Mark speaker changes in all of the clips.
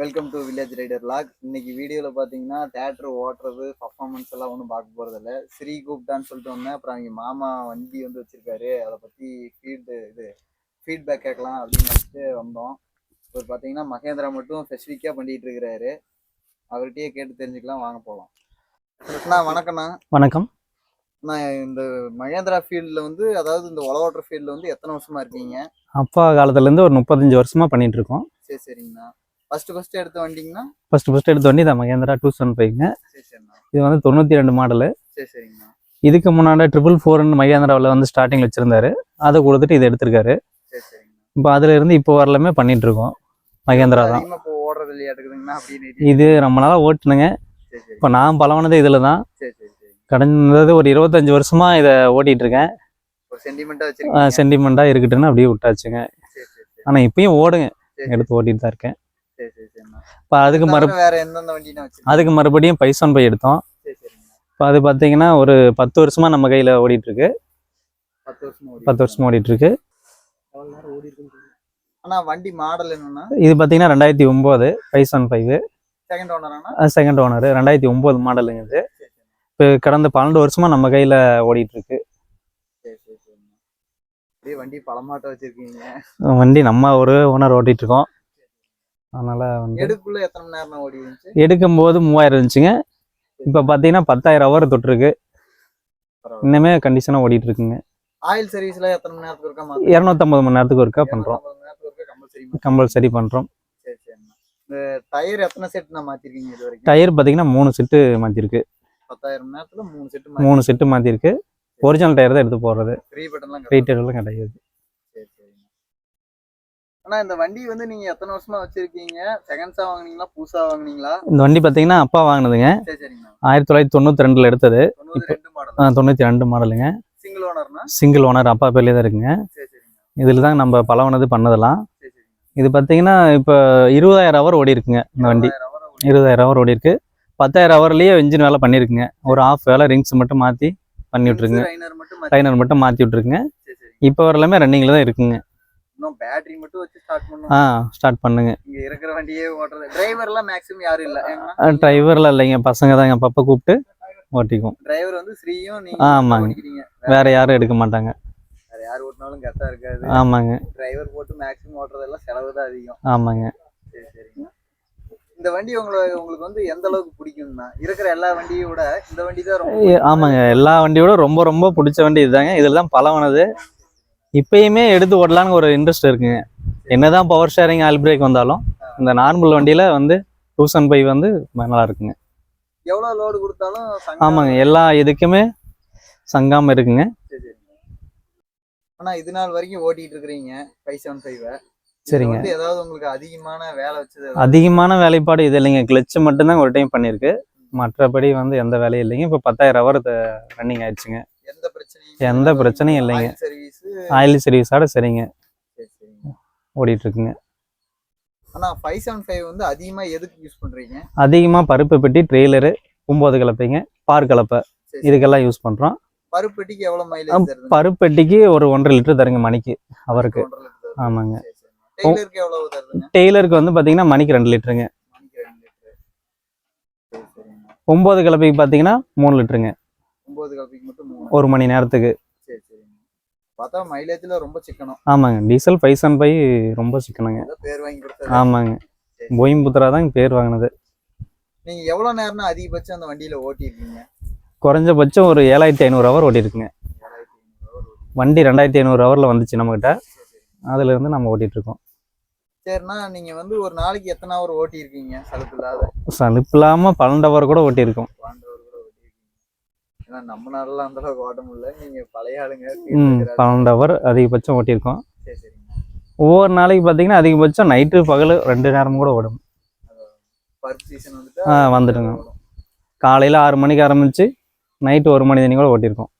Speaker 1: Welcome to village rider log இன்னைக்கு வீடியோவில் பார்த்தீங்கன்னா தேட்டர் ஓட்டுறது பர்ஃபார்மன்ஸ் எல்லாம் ஒன்றும் பார்க்க போகிறதில்ல ஸ்ரீ கூப்பிட்டான்னு சொல்லிட்டு வந்தேன். அப்புறம் அவங்க மாமா வண்டி வந்து வச்சிருக்காரு. அதை பற்றி ஃபீல்டு இது ஃபீட்பேக் கேட்கலாம் அப்படின்னு நினச்சிட்டு வந்தோம். இவர் பார்த்தீங்கன்னா மகேந்திரா மட்டும் ஸ்பெசிஃபிக்காக பண்ணிட்டு இருக்கிறாரு. அவர்கிட்டயே கேட்டு தெரிஞ்சுக்கலாம். வாங்க போகலாம் அண்ணா வணக்கண்ணா
Speaker 2: வணக்கம்.
Speaker 1: நான் இந்த மகேந்திரா ஃபீல்டில் வந்து அதாவது இந்த உலவோட்டர் ஃபீல்டில் வந்து எத்தனை வருஷமா இருக்கீங்க?
Speaker 2: அப்பா காலத்துலேருந்து ஒரு முப்பத்தஞ்சு வருஷமா பண்ணிட்டு இருக்கோம்.
Speaker 1: சரி சரிங்கண்ணா. ஃபர்ஸ்ட் ஃபர்ஸ்ட் எடுத்த வண்டிங்கண்ணா?
Speaker 2: ஃபர்ஸ்ட் ஃபர்ஸ்ட் எடுத்த வண்டி தான் மகேந்திரா டூ செவன் ஃபைவ்ங்க இது வந்து தொண்ணூற்றி ரெண்டு மாடலு.
Speaker 1: சரி சரிங்கண்ணா
Speaker 2: இதுக்கு முன்னாடி ட்ரிபிள் ஃபோர்னு மகேந்திராவில் வந்து ஸ்டார்டிங் வச்சிருந்தாரு. அதை கொடுத்துட்டு இதை எடுத்திருக்காரு. இப்போ அதுல இருந்து இப்போ வரலுமே பண்ணிட்டு இருக்கோம். மகேந்திரா தான். இது ரொம்ப நாளாக ஓட்டுனுங்க. இப்போ நான் பழவனது இதில் தான். கடந்தது ஒரு இருபத்தஞ்சு வருஷமா இதை ஓட்டிட்டு இருக்கேன்.
Speaker 1: சென்டிமெண்டா
Speaker 2: இருக்கட்டுன்னு அப்படியே விட்டாச்சுங்க. ஆனால் இப்பயும் ஓடுங்க. எடுத்து ஓட்டிட்டு தான் இருக்கேன். இப்போ அதுக்கு மறு
Speaker 1: வேற எந்தெந்த வண்டினா
Speaker 2: அதுக்கு மறுபடியும் பைசான் பை எடுத்தோம். இப்போ அது பார்த்தீங்கன்னா ஒரு பத்து வருஷமா நம்ம கையில் ஓடிட்டு இருக்கு
Speaker 1: பத்து வருஷமா ஓடி
Speaker 2: பத்து வருஷமா ஓடிட்டு இருக்கு
Speaker 1: அண்ணா வண்டி மாடல் என்னன்னா?
Speaker 2: இது பார்த்தீங்கன்னா ரெண்டாயிரத்தி ஒம்பது ஒன் ஃபைவ்
Speaker 1: செகண்ட் ஓனரானா
Speaker 2: செகண்ட் ஓனர் ரெண்டாயிரத்தி ஒம்பது மாடலுங்க இது. இப்போ கடந்த பன்னெண்டு வருஷமா நம்ம கையில் ஓடிட்டு இருக்கு
Speaker 1: வண்டி பழமாட்ட வச்சிருக்கீங்க.
Speaker 2: வண்டி நம்ம ஒரு ஓனர் ஓட்டிட்டு இருக்கோம். அதனால வந்து
Speaker 1: எடுக்குள்ள எத்தனை மணி நேரம் ஓடி இருந்துச்சு?
Speaker 2: எடுக்கும்போது மூவாயிரம் இருந்துச்சுங்க. இப்போ பார்த்தீங்கன்னா பத்தாயிரம் ஹவர் தொட்டிருக்கு. இன்னுமே கண்டிஷனாக ஓடிட்டு இருக்குங்க
Speaker 1: ஆயில் சர்வீஸ்ல எத்தனை மணி நேரத்துக்கு இருக்கா
Speaker 2: இரநூத்தம்பது மணி நேரத்துக்கு ஒருக்கா
Speaker 1: இருக்கா கம்பல்சரி இந்த டயர் எத்தனை செட் நான் மாத்திருக்கீங்க இது வரைக்கும்?
Speaker 2: டயர் பார்த்தீங்கன்னா மூணு செட்டு மாற்றிருக்கு
Speaker 1: பத்தாயிரம் நேரத்துல மூணு செட்
Speaker 2: மூணு செட்டு மாற்றிருக்கு ஒரிஜினல் டயர் தான் எடுத்து போடுறது.
Speaker 1: ஃப்ரீ பட்டன்லாம்
Speaker 2: ரீட்டெயிலாம் கிடையாது.
Speaker 1: சரி சரிங்க அண்ணா இந்த வண்டி வந்து நீங்க எத்தனை வருஷமா வச்சிருக்கீங்க? செகண்ட்ஸா வாங்குனீங்களா? புதுசா வாங்குனீங்களா?
Speaker 2: இந்த வண்டி பார்த்தீங்கன்னா அப்பா வாங்கினதுங்க. ஆயிரத்தி தொள்ளாயிரத்தி தொண்ணூற்றி ரெண்டில் எடுத்தது.
Speaker 1: தொண்ணூத்தி ரெண்டு
Speaker 2: மாடலுங்க
Speaker 1: சிங்கிள் ஓனர்னா
Speaker 2: சிங்கிள் ஓனர் அப்பா பேர்லேயே தான் இருக்குங்க. இதில் தான் நம்ம பழவனது பண்ணதெல்லாம். இது பார்த்தீங்கன்னா இப்போ இருபதாயிரம் ஹவர் ஓடி இருக்குங்க இந்த வண்டி.
Speaker 1: இருபதாயிரம்
Speaker 2: ஹவர் ஓடி இருக்கு. பத்தாயிரம் ஹவர்லேயே இன்ஜின் வேலை பண்ணியிருக்குங்க ஒரு ஆஃப் வேலை ரிங்ஸ் மட்டும் மாற்றி பண்ணி விட்ருக்குங்க
Speaker 1: லைனர் மட்டும்
Speaker 2: மாற்றி
Speaker 1: சரிங்க
Speaker 2: இப்போ வரலாமே ரன்னிங்கில் தான் இருக்குங்க.
Speaker 1: இன்னும் பேட்டரி மட்டும் வச்சு ஸ்டார்ட்
Speaker 2: ஆ
Speaker 1: பண்ணணும்
Speaker 2: ஸ்டார்ட் பண்ணுங்க.
Speaker 1: இங்க இருக்கிற வண்டியே ஓட்டுறது. டிரைவர் எல்லாம் மேக்ஸிமம் யாரும் இல்ல.
Speaker 2: டிரைவர்லாம் இல்லைங்க. பசங்க தான் எங்கள் பப்பா கூப்பிட்டு ஓட்டிக்குவோம்.
Speaker 1: டிரைவர் வந்து ஸ்ரீயும் நீங்க
Speaker 2: ஆ, ஆமாங்க. வேற யாரும் எடுக்க மாட்டாங்க.
Speaker 1: வேற யார் ஓட்டினாலும் கரெக்டா இருக்காது.
Speaker 2: ஆமாங்க.
Speaker 1: டிரைவர் போட்டு மேக்ஸிமம் ஓட்டுறதெல்லாம் செலவு தான் அதிகம்.
Speaker 2: ஆமாங்க.
Speaker 1: சரி சரிங்க. இந்த வண்டி உங்களுக்கு உங்களுக்கு வந்து எந்த அளவுக்கு பிடிக்கும்னா இருக்கிற எல்லா வண்டியை விட இந்த வண்டி தான் ரொம்ப
Speaker 2: ஆமாங்க. எல்லா வண்டியோட ரொம்ப ரொம்ப பிடிச்ச வண்டி இதுதாங்க. இதில் தான் பழவனது இப்பயுமே எடுத்து ஓட்டலான்னு ஒரு இன்ட்ரெஸ்ட் இருக்குங்க. என்னதான் பவர் ஷேரிங் ஆயில் பிரேக் வந்தாலும் இந்த நார்மல் வண்டியில் வந்து டூசன் பை வந்து நல்லா இருக்குங்க.
Speaker 1: எவ்வளவு லோடு கொடுத்தாலும்
Speaker 2: ஆமாங்க எல்லா இதுக்குமே சங்காம இருக்குங்க.
Speaker 1: சரி சரிங்க ஆனா இது நாள் வரைக்கும் ஓட்டிட்டு இருக்கிறீங்க ஃபைவ் செவன் ஃபைவ்
Speaker 2: சரிங்க.
Speaker 1: ஏதாவது உங்களுக்கு அதிகமான வேலை வச்சது
Speaker 2: அதிகமான வேலைப்பாடு இது இல்லைங்க. கிளச்சு மட்டும்தான் ஒரு டைம் பண்ணியிருக்கு. மற்றபடி வந்து எந்த வேலையும் இல்லைங்க. இப்போ பத்தாயிரம் ஹவர் ரன்னிங் ஆயிடுச்சுங்க.
Speaker 1: எந்த பிரச்சனையும்
Speaker 2: எந்த பிரச்சனையும் இல்லைங்க. ஆயில் சர்வீஸோட சரிங்க.
Speaker 1: சரி சரிங்க.
Speaker 2: ஓடிட்டு இருக்குங்க
Speaker 1: ஆனா ஃபைவ் செவன் ஃபைவ் வந்து அதிகமா எதுக்கு யூஸ் பண்றீங்க?
Speaker 2: அதிகமாக பருப்பு பெட்டி ட்ரெய்லரு ஒம்பது கலப்பைங்க பார் கலப்பை. இதுக்கெல்லாம் யூஸ் பண்ணுறோம்
Speaker 1: பருப்பட்டிக்கு எவ்வளவு மைலேஜ்
Speaker 2: பருப்பெட்டிக்கு ஒரு ஒன்றரை லிட்டர் தருங்க மணிக்கு அவருக்கு. ஆமாங்க.
Speaker 1: டெய்லருக்கு
Speaker 2: வந்து பார்த்தீங்கன்னா மணிக்கு ரெண்டு லிட்டருங்க. ஒம்பது கலப்பைக்கு பார்த்தீங்கன்னா மூணு லிட்டருங்க.
Speaker 1: ஒன்பது காப்பிக்கு மட்டும்
Speaker 2: ஒரு மணி நேரத்துக்கு.
Speaker 1: சரி சரிங்க. பார்த்தா மைலேஜ்ல ரொம்ப சிக்கனம்.
Speaker 2: ஆமாங்க. டீசல் ஃபைவ் செவன் ஃபைவ் ரொம்ப சிக்கணுங்க
Speaker 1: ஏதோ பேர் வாங்கி கொடுத்தது.
Speaker 2: ஆமாங்க. போயிம்புத்ரா தான் பேர் வாங்கினது.
Speaker 1: நீங்க எவ்வளவு நேரம்னா அதிகபட்சம் அந்த வண்டியில ஓட்டிருக்கீங்க
Speaker 2: குறைஞ்சபட்சம் ஒரு ஏழாயிரத்தி ஐநூறு ஹவர் ஓட்டியிருக்குங்க.
Speaker 1: ஏழாயிரத்தி ஐநூறு hour ஓட்டி-
Speaker 2: வண்டி ரெண்டாயிரத்தி ஐநூறு ஹவரில் வந்துச்சு நம்மக்கிட்ட
Speaker 1: சரி, சரி.
Speaker 2: அதுலேருந்து நம்ம ஓட்டிட்டு இருக்கோம்
Speaker 1: சரிண்ணா நீங்க வந்து ஒரு நாளைக்கு எத்தனை ஹவர் ஓட்டி இருக்கீங்க சலுப்பு இல்லாத.
Speaker 2: சலுப்பு இல்லாமல் பன்னெண்டு ஹவர் கூட ஓட்டியிருக்கோம்
Speaker 1: பன்னெண்டு hour கூட ஓட்டி இருக்கீங்க ஏன்னா நம்ம நாளெல்லாம் அந்த அளவுக்கு ஓட்ட முடியல. நீங்க பழைய ஆளுங்க
Speaker 2: ம். பன்னெண்டு ஹவர் அதிகபட்சம் ஓட்டியிருக்கோம்.
Speaker 1: சரி சரிங்க.
Speaker 2: ஒவ்வொரு நாளைக்கு பார்த்தீங்கன்னா அதிகபட்சம் நைட்டு பகல் ரெண்டு நேரம் கூட ஓடும்.
Speaker 1: பருப்பு சீசன் வந்துட்டு
Speaker 2: ஆ, வந்துடுங்க. காலையில் ஆறு மணிக்கு ஆரம்பிச்சு நைட்டு ஒரு மணி தண்ணி கூட ஓட்டியிருக்கோம்.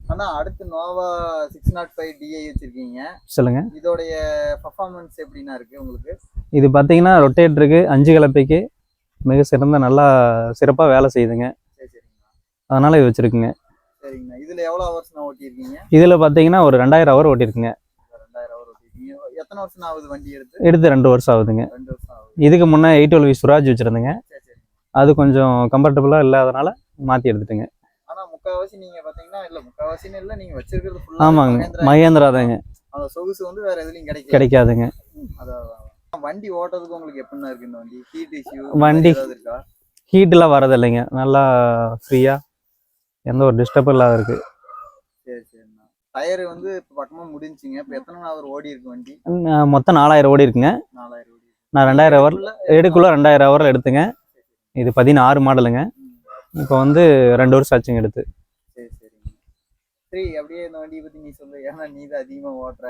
Speaker 1: ஆனா அடுத்து Nova six not five DI வச்சிருக்கீங்க.
Speaker 2: சொல்லுங்க.
Speaker 1: இதோடைய பர்ஃபார்மன்ஸ் எப்படின்னா இருக்கு உங்களுக்கு?
Speaker 2: இது பார்த்தீங்கன்னா ரொட்டேட்டருக்கு அஞ்சு கலப்பைக்கு மிக சிறந்த நல்லா சிறப்பாக வேலை செய்யுதுங்க. அதனால இது வச்சிருக்குங்க.
Speaker 1: சரிங்கண்ணா. இதுல எவ்வளவு ஹவர்ஸ் நான் ஓட்டியிருக்கீங்க?
Speaker 2: இதில் பார்த்தீங்கன்னா ஒரு ரெண்டாயிரம் ஹவர் ஓட்டியிருக்கீங்க.
Speaker 1: எத்தனை வருஷம் ஆகுது வண்டி எடுத்து?
Speaker 2: எடுத்து ரெண்டு வருஷம் ஆகுதுங்க. இதுக்கு முன்னே எயிட் டுவெல் சுராஜ் வச்சுருந்தேங்க.
Speaker 1: சரி சரி.
Speaker 2: அது கொஞ்சம் கம்ஃபர்டபுளாக இல்லாதனால மாற்றி எடுத்துட்டேங்க.
Speaker 1: ஆனா முக்காவாசி நீங்க பாத்தீங்கன்னா இல்ல முக்காவாசின்னு இல்ல நீங்க வச்சிருக்கிறது
Speaker 2: ஆமாங்க.
Speaker 1: மகேந்திரா
Speaker 2: தாங்க.
Speaker 1: அந்த சொகுசு வந்து வேற எதுலயும் கிடைக்கல
Speaker 2: கிடைக்காதுங்க.
Speaker 1: வண்டி ஓட்டுறதுக்கு உங்களுக்கு எப்படின்னா இருக்கு இந்த வண்டி? ஹீட் இஷ்யூ
Speaker 2: வண்டி- ஹீட்டெலாம் வரதில்லைங்க. நல்லா ஃப்ரீயாக எந்த ஒரு டிஸ்டர்பும் இல்லாத இருக்குது
Speaker 1: சரி சரிண்ணா. டயர் வந்து இப்போ பக்கமா முடிஞ்சுங்க இப்போ எத்தனை ஹவர் ஓடி இருக்கு வண்டி?
Speaker 2: மொத்தம் நாலாயிரம் ஓடி இருக்குங்க.
Speaker 1: நாலாயிரம் ஓடி
Speaker 2: நான் ரெண்டாயிரம் ஹவர் எடுக்குள்ள ரெண்டாயிரம் ஹவர் எடுத்துங்க. இது பதினாறு மாடலுங்க. இப்போ வந்து ரெண்டு வருஷம் ஆச்சுங்க எடுத்து.
Speaker 1: சரி சரிங்க. சரி அப்படியே இந்த வண்டியை பத்தி நீ சொல்லு. ஏன்னா நீ தான் அதிகமா ஓட்டுற.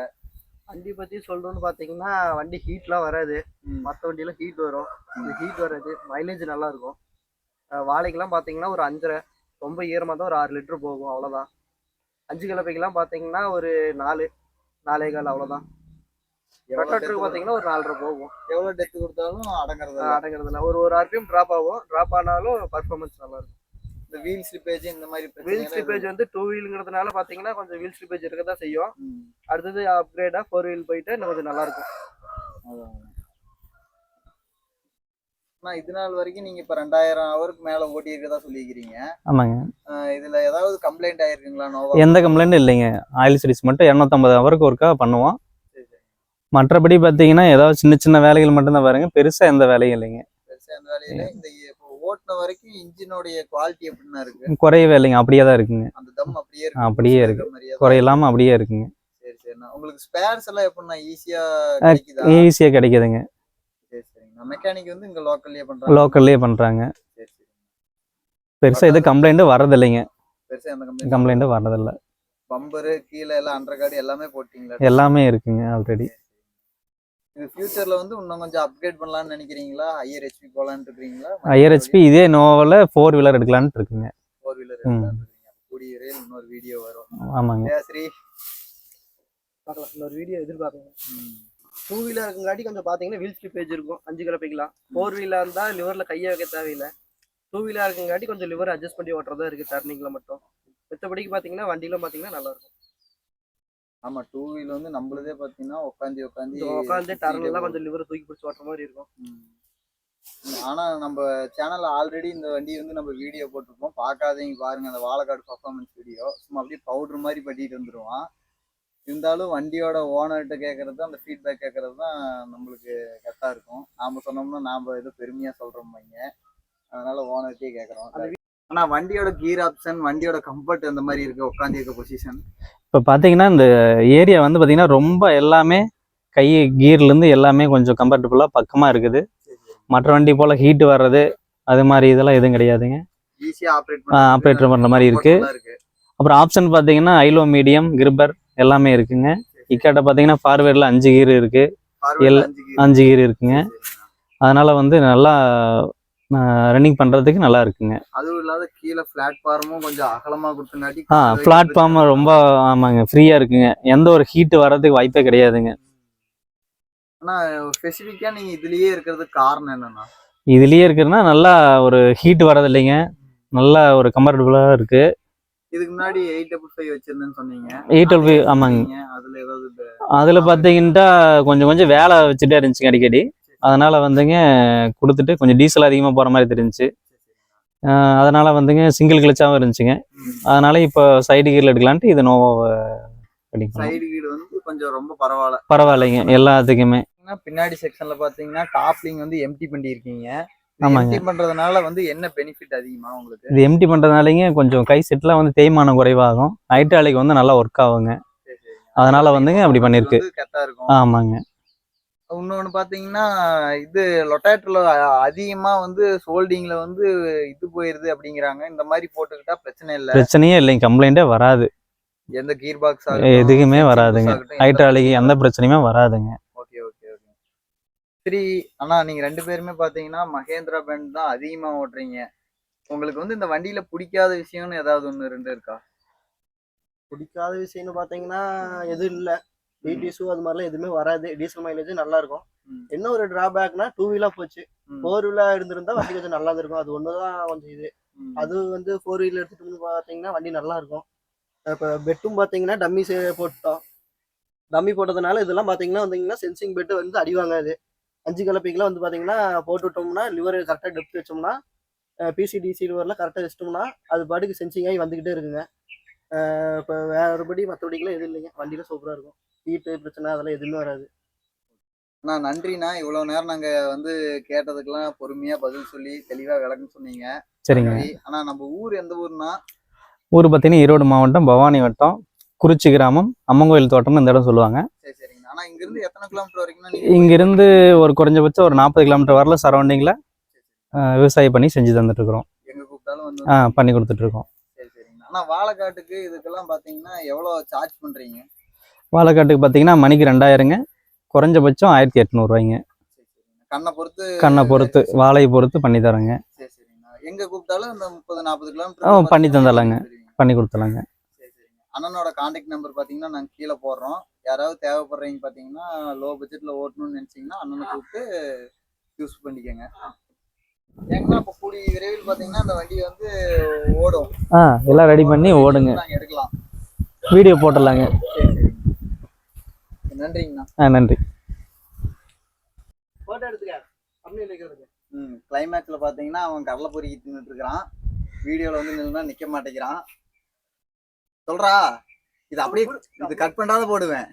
Speaker 3: வண்டி பத்தி சொல்லணும்னு பாத்தீங்கன்னா வண்டி ஹீட்லாம் வராது. மற்ற வண்டியில ஹீட் வரும். இந்த ஹீட் வராது மைலேஜ் நல்லா இருக்கும். அஹ் வாழைக்கெல்லாம் பாத்தீங்கன்னா ஒரு அஞ்சரை. ரொம்ப ஈரமாக தான் ஒரு ஆறு லிட்டர் போகும் அவ்வளோதான் அஞ்சு கிலோபைக்கெல்லாம் பாத்தீங்கன்னா ஒரு நாலு நாலே கால் அவ்வளோதான்
Speaker 1: depth
Speaker 3: பாத்தீங்கன்னா ஒரு நாலரை போகும்.
Speaker 1: எவ்வளவு டெத்து கொடுத்தாலும் அடங்குறது
Speaker 3: அஹ் அடங்குறதுல ஒரு ஒரு ஆர்பிஎம் ட்ராப் ஆகும். ட்ராப் ஆனாலும் பர்ஃபார்மன்ஸ் நல்லா இருக்கும்.
Speaker 1: இந்த வீல் ஸ்லிப்பேஜ் இந்த மாதிரி
Speaker 3: வீல் ஸ்லிப்பேஜ் வந்து டூ வீலுங்கிறதுனால பாத்தீங்கன்னா கொஞ்சம் வீல் ஸ்லிப்பேஜ் இருக்க தான் செய்யும். அடுத்தது அப்கிரேடா ஃபோர் வீல் போயிட்டு இன்னும் கொஞ்சம் நல்லா இருக்கும்.
Speaker 1: அண்ணா இது நாள் வரைக்கும் நீங்க இப்ப ரெண்டாயிரம் ஹவருக்கு மேல ஓட்டி இருக்கதா சொல்லிக்கிறீங்க
Speaker 2: ஆமாங்க
Speaker 1: இதுல ஏதாவது கம்ப்ளைண்ட் ஆயிருக்குங்களா நோவா?
Speaker 2: எந்த கம்ப்ளைண்ட்டும் இல்லைங்க. ஆயில் சர்வீஸ் மட்டும் இரநூத்தம்பது ஹவருக்கு ஒருக்கா பண்ணுவோம். மற்றபடி பார்த்தீங்கன்னா ஏதாவது சின்ன சின்ன வேலைகள் மட்டும்தான் பாருங்க. பெருசாக எந்த வேலையும் இல்லைங்க.
Speaker 1: பெருசா அந்த வேலையில இந்த இப்போ ஓட்டுன வரைக்கும் இன்ஜினோடைய குவாலிட்டி எப்படின்னா இருக்கு?
Speaker 2: குறையவே இல்லைங்க. அப்படியே தான் இருக்குங்க.
Speaker 1: அந்த தம் அப்படியே இருக்கு.
Speaker 2: அப்படியே இருக்கு. குறையில்லாமல் அப்படியே இருக்குங்க.
Speaker 1: சரி சரிண்ணா. உங்களுக்கு ஸ்பேர்ஸ் எல்லாம் எப்படின்னா ஈஸியா
Speaker 2: ஈஸியாக கிடைக்குதுங்க.
Speaker 1: மெக்கானிக் வந்து இங்க லோக்கல்லயே பண்றாங்க.
Speaker 2: லோக்கல்லே
Speaker 1: சரி
Speaker 2: பெருசாக எது கம்ப்ளைண்ட்டும் வரதில்லைங்க
Speaker 1: பெருசா எந்த கம்ப்ளைண்ட்
Speaker 2: கம்ப்ளைண்ட்டும் வரதில்ல
Speaker 1: பம்பரு கீழே எல்லாம் அண்டர் கார்டு எல்லாமே போட்டீங்களா?
Speaker 2: எல்லாமே இருக்குங்க ஆல்ரெடி
Speaker 1: இது ஃபியூச்சர்ல வந்து இன்னும் கொஞ்சம் அப்கிரேட் பண்ணலாம்னு நினைக்கிறீங்களா? ஹையர் ஹெச்பி போலான்னு இருக்கீங்களா
Speaker 2: ஐஆர் ஹெச்பி இதே நோவில் ஃபோர் வீலர் எடுக்கலான்ட்டு இருக்குங்க.
Speaker 1: ஃபோர் வீலர்
Speaker 2: ம்.
Speaker 1: கூடிய விரைவில் இன்னொரு வீடியோ வரும்.
Speaker 2: ஆமாங்க.
Speaker 1: ஸ்ரீ
Speaker 3: பார்க்கலாம். இன்னொரு வீடியோ எதிர்பார்க்கலாம்.
Speaker 1: ம்.
Speaker 3: டூ வீலர் இருக்குங்காட்டி கொஞ்சம் பார்த்தீங்கன்னா வீல் ஸ்லிப்பேஜ் இருக்கும். அஞ்சு கிலோ பைக்கலாம் ஃபோர் வீலர் இருந்தால் லிவரில் கையை வைக்க தேவையில்லை. டூ வீலர் இருக்குங்காட்டி கொஞ்சம் லிவர் அட்ஜஸ்ட் பண்ணி ஓட்டுறதா இருக்குது டர்னிங்கில் மட்டும். மற்றபடிக்கு பார்த்தீங்கன்னா வண்டியில பார்த்தீங்கன்னா நல்லா இருக்கும்.
Speaker 1: ஆமா டூ வீல் வந்து நம்மளதே பாத்தீங்கன்னா உட்காந்து உட்காந்து
Speaker 3: உட்காந்து டர்னெல்லாம் கொஞ்சம் லிவரை தூக்கி பிடிச்சி ஓட்டுற மாதிரி இருக்கும்.
Speaker 1: ஆனா நம்ம சேனல்ல ஆல்ரெடி இந்த வண்டி வந்து நம்ம வீடியோ போட்டிருப்போம். பார்க்காதீங்க பாருங்க அந்த வாழைக்காடு பர்ஃபார்மன்ஸ் வீடியோ சும்மா அப்படியே பவுடர் மாதிரி பண்ணிட்டு வந்துருவான். இருந்தாலும் வண்டியோட ஓனர்கிட்ட கேட்கறது அந்த ஃபீட்பேக் கேட்கறது தான் நம்மளுக்கு கரெக்டாக இருக்கும். நாம சொன்னோம்னா நாம ஏதோ பெருமையா சொல்றோம்பாங்க அதனால ஓனர்கிட்டயே கேட்குறோம் ஆனா வண்டியோட கீர் ஆப்ஷன் வண்டியோட கம்ஃபர்ட் அந்த மாதிரி இருக்கு உட்காந்து இருக்க பொசிஷன்
Speaker 2: இப்போ பார்த்தீங்கன்னா இந்த ஏரியா வந்து பார்த்தீங்கன்னா ரொம்ப எல்லாமே கை கீர்லேருந்து எல்லாமே கொஞ்சம் கம்ஃபர்டபுளாக பக்கமாக இருக்குது. மற்ற வண்டி போல் ஹீட்டு வர்றது அது மாதிரி இதெல்லாம் எதுவும் கிடையாதுங்க.
Speaker 1: ஈஸியா ஆப்ரேட்
Speaker 2: ஆ, operate பண்ற மாதிரி இருக்கு.
Speaker 1: இருக்கு.
Speaker 2: அப்புறம் ஆப்ஷன் பார்த்தீங்கன்னா ஐலோ மீடியம் கிரிப்பர் எல்லாமே இருக்குங்க. இக்காட்ட பார்த்தீங்கன்னா ஃபார்வேர்டில் அஞ்சு கீர்
Speaker 1: Forward
Speaker 2: எல்லா-
Speaker 1: அஞ்சு
Speaker 2: கீர் இருக்குங்க. அதனால வந்து நல்லா ரன்னிங் பண்ணுறதுக்கு நல்லா இருக்குங்க.
Speaker 1: அதுவும் இல்லாத கீழே பிளாட்ஃபார்மும் கொஞ்சம் அகலமா கொடுத்தங்காட்டி
Speaker 2: ஆ பிளாட்ஃபார்ம் ரொம்ப ஆமாங்க ஃப்ரீயாக இருக்குங்க. எந்த ஒரு ஹீட்டு வர்றதுக்கு வாய்ப்பே கிடையாதுங்க.
Speaker 1: ஆனா ஸ்பெசிஃபிக்கா நீங்க இதுலயே இருக்கிறதுக்கு காரணம் என்னன்னா?
Speaker 2: இதுலேயே இருக்குன்னா நல்லா ஒரு ஹீட் வர்றது இல்லைங்க நல்லா ஒரு கம்ஃபர்டபுளாக இருக்குது
Speaker 1: இதுக்கு முன்னாடி எயிட் டபுள் ஃபைவ் வச்சிருந்தேன்னு சொன்னீங்க.
Speaker 2: எயிட் ஃபைவ் ஆமாங்க.
Speaker 1: அதுல ஏதாவது
Speaker 2: அதில் பார்த்தீங்கன்னா கொஞ்சம் கொஞ்சம் வேலை வச்சுட்டே இருந்துச்சுங்க அடிக்கடி. அதனால வந்துங்க கொடுத்துட்டு கொஞ்சம் டீசல் அதிகமாக போகிற மாதிரி தெரிஞ்சுச்சு. ஆஹ் அதனால வந்துங்க சிங்கிள் கிளச்சாகவும் இருந்துச்சுங்க. அதனால இப்போ சைடு கீரில் எடுக்கலான்ட்டு இது நோவாவை அடிக்கணும்
Speaker 1: சைடு கீடு வந்து கொஞ்சம் ரொம்ப பரவாயில்ல.
Speaker 2: பரவாயில்லைங்க எல்லாத்துக்குமே.
Speaker 1: பாத்தீங்கன்னா பின்னாடி செக்ஷன்ல பாத்தீங்கன்னா டாப்லிங் வந்து எம்டி பண்ணியிருக்கீங்க. எம்டி பண்றதுனால வந்து என்ன பெனிஃபிட் அதிகமா உங்களுக்கு?
Speaker 2: இது எம்டி பண்ணுறதுனாலங்க கொஞ்சம் கை செட்டில் வந்து தேய்மானம் குறைவாகும். ஹைட்ராலிக் வந்து நல்லா ஒர்க் ஆகுங்க. அதனால வந்துங்க அப்படி பண்ணிருக்கு.
Speaker 1: கரெக்டா இருக்கும்.
Speaker 2: ஆமாங்க.
Speaker 1: இன்னொன்னு பாத்தீங்கன்னா இது லொட்டேட்டர்ல அதிகமா வந்து சோல்டிங்ல வந்து இது போயிருது அப்படிங்கிறாங்க. இந்த மாதிரி போட்டுக்கிட்டா பிரச்சனை இல்ல.
Speaker 2: பிரச்சனையே இல்லைங்க. கம்ப்ளைண்ட்டே வராது.
Speaker 1: எந்த கீர் பாக்ஸ்
Speaker 2: எதுக்குமே வராதுங்க. ஹைட்ராலிக் எந்த பிரச்சனையுமே வராதுங்க.
Speaker 1: சரி அண்ணா நீங்க ரெண்டு பேருமே பாத்தீங்கன்னா மகேந்திரா பேண்ட் தான் அதிகமா ஓட்டுறீங்க. உங்களுக்கு வந்து இந்த வண்டியில பிடிக்காத விஷயம்னு ஏதாவது ஒண்ணு ரெண்டு இருக்கா
Speaker 3: பிடிக்காத விஷயம்னு பார்த்தீங்கன்னா எதுவும் இல்லை. இஷ்யூ அது மாதிரிலாம் எதுவுமே வராது. டீசல் மைலேஜ் நல்லா இருக்கும். என்ன ஒரு டிராபேக்னா டூ வீலா போச்சு. ஃபோர் வீலா இருந்திருந்தா வண்டி கொஞ்சம் நல்லா இருக்கும் அது ஒன்று தான் கொஞ்சம் இது. அது வந்து ஃபோர் வீலர் எடுத்துட்டு வந்து பார்த்தீங்கன்னா வண்டி நல்லா இருக்கும் இப்போ பெட்டும் பார்த்தீங்கன்னா டம்மி போட்டோம். டம்மி போட்டதுனால இதெல்லாம் பார்த்தீங்கன்னா வந்தீங்கன்னா சென்சிங் பெட்டு வந்து அடி வாங்காது. அஞ்சு கலப்பைக்கெல்லாம் வந்து பார்த்தீங்கன்னா போட்டு விட்டோம்னா லிவர் கரெக்டாக டெப்த் வச்சோம்னா பிசிடிசி லிவரில் கரெக்டாக வச்சிட்டோம்னா அது பாட்டுக்கு சென்சிங் ஆகி வந்துக்கிட்டே இருக்குங்க. இப்போ வேறுபடி மற்றபடிக்கெல்லாம் எதுவும் இல்லைங்க. வண்டியில் சூப்பராக இருக்கும். ஹீட்டு பிரச்சனை அதெல்லாம் எதுவுமே வராது.
Speaker 1: அண்ணா நன்றிண்ணா. இவ்வளவு நேரம் நாங்க வந்து கேட்டதுக்கெல்லாம் பொறுமையா பதில் சொல்லி தெளிவா விளக்கம் சொன்னீங்க.
Speaker 2: சரிங்க.
Speaker 1: சரி. ஆனா நம்ம ஊர் எந்த ஊர்னா
Speaker 2: ஊர் பார்த்தீங்கன்னா ஈரோடு மாவட்டம் பவானி வட்டம் குறிச்சி கிராமம் அம்மங்கோயில் தோட்டம்னு இந்த இடம் சொல்லுவாங்க.
Speaker 1: சரி. ஆனா இங்க இருந்து எத்தனை கிலோமீட்டர் வரைக்கும் நீங்க
Speaker 2: இங்கிருந்து ஒரு குறைஞ்சபட்சம் ஒரு நாற்பது கிலோமீட்டர் வரல சரௌண்டிங்கில் விவசாயம் பண்ணி செஞ்சு தந்துட்டு இருக்கிறோம்
Speaker 1: எங்க கூப்பிட்டாலும் வந்து
Speaker 2: ஆ பண்ணி கொடுத்துட்டு இருக்கோம்
Speaker 1: ஆனா வாழைக்காட்டுக்கு இதுக்கெல்லாம் பாத்தீங்கன்னா எவ்வளவு சார்ஜ் பண்றீங்க?
Speaker 2: வாழைக்காட்டுக்கு பார்த்தீங்கன்னா மணிக்கு ரெண்டாயிரங்க. குறைஞ்சபட்சம் ஆயிரத்தி எட்நூறுவாய்ங்க
Speaker 1: கண்ணை பொறுத்து
Speaker 2: கண்ணை பொறுத்து வாழையை பொறுத்து பண்ணி தரேங்க.
Speaker 1: எங்க கூப்பிட்டாலும் இந்த முப்பது நாற்பது கிலோமீட்டர்
Speaker 2: பண்ணி தந்துடலாங்க. பண்ணி கொடுத்துலாங்க
Speaker 1: அண்ணனோட காண்டாக்ட் நம்பர் பாத்தீங்கன்னா நாங்க கீழே போடுறோம். யாராவது தேவைப்படுறீங்க பாத்தீங்கன்னா லோ பட்ஜெட்ல ஓட்டணும்னு நினைச்சீங்கன்னா அண்ணனை கூப்பிட்டு யூஸ் பண்ணிக்கோங்க. ஏங்கன்னா இப்போ கூடி விரைவில் பாத்தீங்கன்னா அந்த வண்டி வந்து ஓடும்.
Speaker 2: ஆ எல்லாம் ரெடி பண்ணி ஓடுங்க.
Speaker 1: நாங்க எடுக்கலாம்.
Speaker 2: வீடியோ போட்டுடலாங்க.
Speaker 1: நன்றிங்கண்ணா.
Speaker 2: ஆ நன்றி.
Speaker 3: ஃபோட்டோ எடுத்துக்க.
Speaker 1: ம் கிளைமேக்ஸில் பார்த்தீங்கன்னா அவன் கடலை பொறுக்கி தின்னுட்டு இருக்கிறான். வீடியோவில் வந்து நின்னா நிற்க மாட்டேங்கிறான். சொல்றா. இது அப்படியே இது கட் பண்ணாத போடுவேன்.